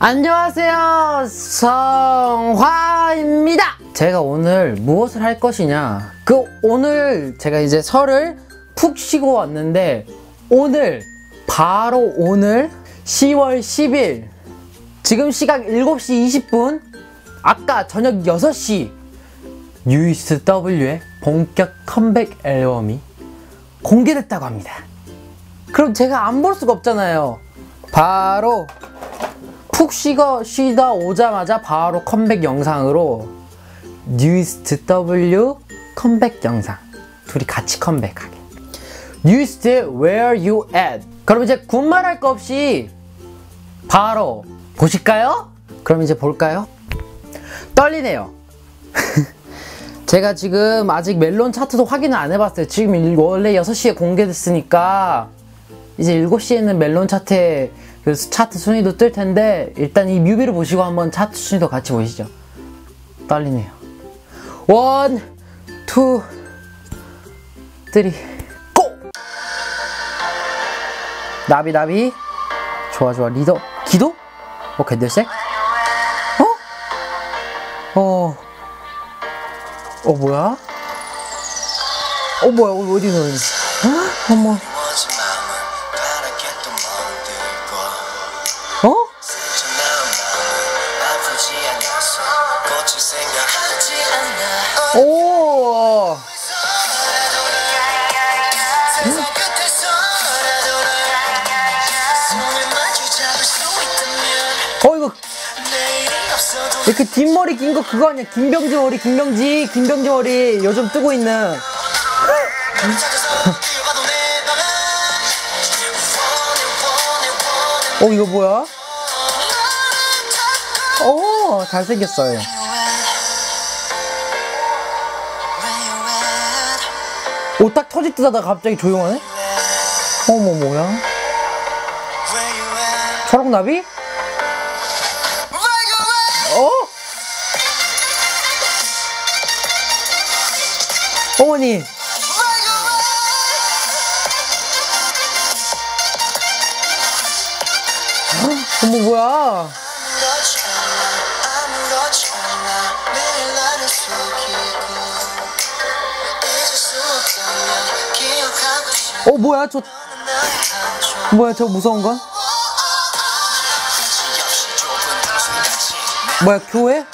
안녕하세요. 성화입니다. 제가 오늘 무엇을 할 것이냐? 그 오늘 제가 이제 설을 푹 쉬고 왔는데 오늘 바로 오늘 10월 10일 지금 시각 7시 20분 아까 저녁 6시 뉴이스트 W의 본격 컴백 앨범이 공개됐다고 합니다. 그럼 제가 안 볼 수가 없잖아요. 바로 푹 쉬고 쉬다 오자마자 바로 컴백 영상으로 뉴이스트 W 컴백 영상. 둘이 같이 컴백하게. 뉴이스트의 Where You At? 그럼 이제 군말할 거 없이 바로 보실까요? 그럼 이제 볼까요? 떨리네요. 제가 지금 아직 멜론 차트도 확인을 안 해봤어요. 지금 원래 6시에 공개됐으니까 이제 7시에는 멜론 차트에 그 차트 순위도 뜰 텐데 일단 이 뮤비를 보시고 한번 차트 순위도 같이 보시죠. 떨리네요. 원, 투, 쓰리, 고! 나비 나비 좋아 좋아 리더 기도? 오케이 넷셋 어? 어? 어 뭐야? 어 뭐야 어, 어디 어디 어머 이렇게 뒷머리 긴 거 그거 아니야 김병지 머리 김병지 김병지 머리 요즘 뜨고 있는 어 이거 뭐야? 오 잘생겼어요 오딱 터질 듯 하다가 갑자기 조용하네? 어머 뭐야? 초록나비? 어머니 어머 뭐야? 어 뭐야? 저 뭐야? 저 무서운 건? 뭐야 교회?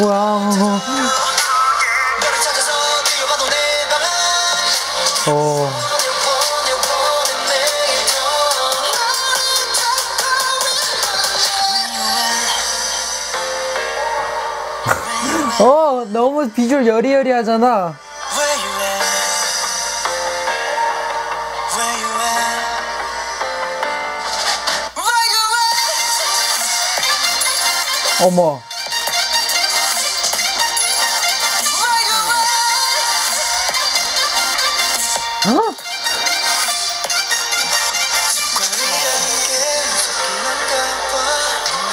뭐야 어 어, 너무 비주얼 여리여리하잖아. 어머.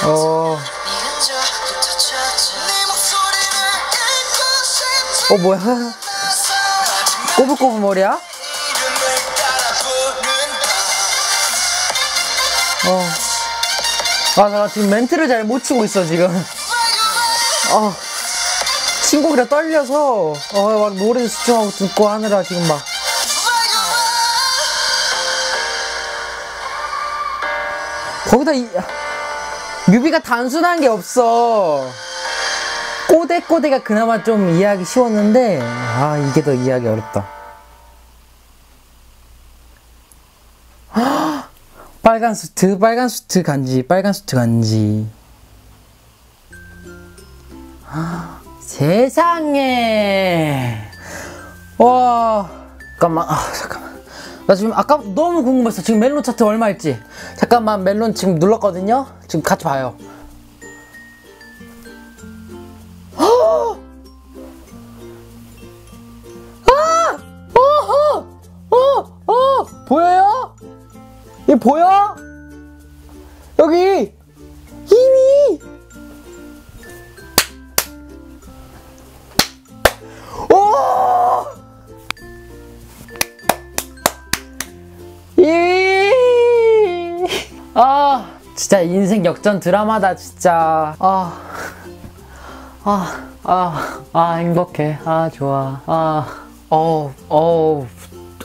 어. 어 뭐야? 꼬불꼬불 머리야? 어. 아, 나 지금 멘트를 잘 못 치고 있어, 지금. 어. 친구가 떨려서, 어, 막 노래 수정하고 듣고 하느라 지금 막. 거기다 이, 뮤비가 단순한 게 없어. 꼬대꼬대가 그나마 좀 이해하기 쉬웠는데, 아, 이게 더 이해하기 어렵다. 빨간 수트, 빨간 수트 간지, 빨간 수트 간지. 아, 세상에. 와, 잠깐만, 아, 잠깐만. 나 지금 아까 너무 궁금했어. 지금 멜론 차트 얼마일지. 잠깐만, 멜론 지금 눌렀거든요? 지금 같이 봐요. 보여요? 이 보여? 여기 아 진짜 인생 역전 드라마다 진짜 아 아, 아, 아, 행복해. 아, 좋아. 아,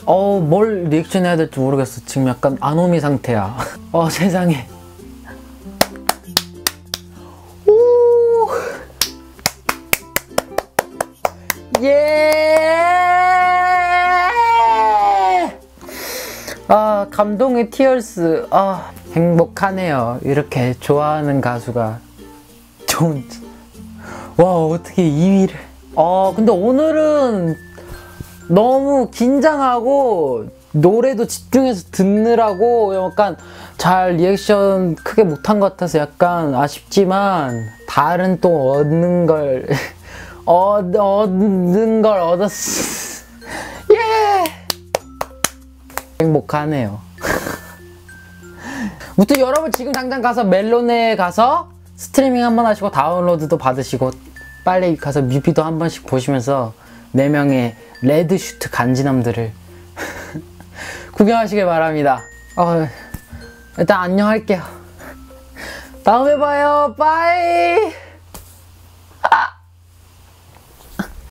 어어어뭘 리액션 해야 될지 모르겠어. 지금 약간 아노미 상태야. 어, 세상에. 오! 예! 아, 감동의 티얼스. 아, 행복하네요. 이렇게 좋아하는 가수가 좋은. 와, 어떻게 2위를. 아, 근데 오늘은 너무 긴장하고 노래도 집중해서 듣느라고 약간 잘 리액션 크게 못한 것 같아서 약간 아쉽지만 다른 또 얻는 걸 얻, 얻는 걸 얻었어. 행복하네요. 무튼 여러분 지금 당장 가서 멜론에 가서 스트리밍 한번 하시고 다운로드도 받으시고 빨리 가서 뮤비도 한 번씩 보시면서 4명의 레드슈트 간지남들을 구경하시길 바랍니다. 어, 일단 안녕할게요. 다음에 봐요. 빠이! 아!